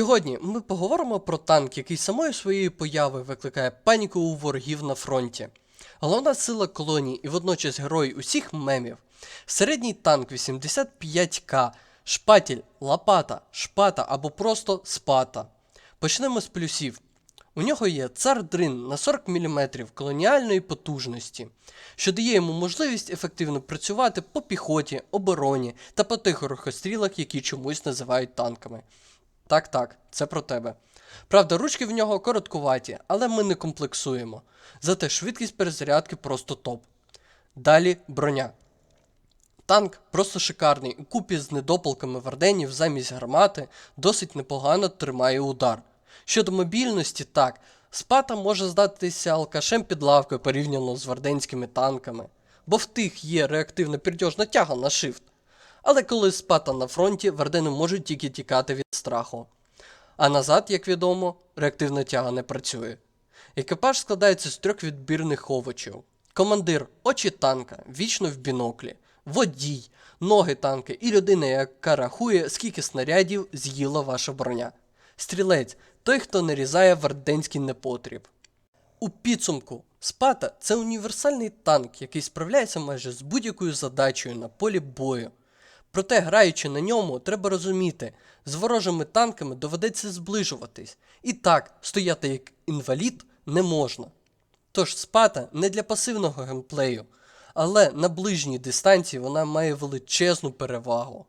Сьогодні ми поговоримо про танк, який самою своєю появою викликає паніку у ворогів на фронті. Головна сила колонії і водночас герой усіх мемів. Середній танк 85К, шпатель, лопата, шпата або просто спата. Почнемо з плюсів. У нього є цар дрин на 40 мм колоніальної потужності, що дає йому можливість ефективно працювати по піхоті, обороні та по тих рухострілах, які чомусь називають танками. Так, так, це про тебе. Правда, ручки в нього короткуваті, але ми не комплексуємо. Зате швидкість перезарядки просто топ. Далі броня. Танк просто шикарний, у купі з недопалками варденів замість гармати досить непогано тримає удар. Щодо мобільності, так, спата може здатися алкашем під лавкою порівняно з варденськими танками, бо в тих є реактивна пердьожна тяга на shift. Але коли спата на фронті, вардени можуть тільки тікати від страху. А назад, як відомо, реактивна тяга не працює. Екіпаж складається з трьох відбірних овочів: командир, очі танка, вічно в біноклі, водій, ноги танка і людина, яка рахує, скільки снарядів з'їла ваша броня. Стрілець той, хто нарізає варденський непотріб. У підсумку, Спата це універсальний танк, який справляється майже з будь-якою задачею на полі бою. Проте, граючи на ньому, треба розуміти, з ворожими танками доведеться зближуватись. І так, стояти як інвалід не можна. Тож спата не для пасивного геймплею, але на ближній дистанції вона має величезну перевагу.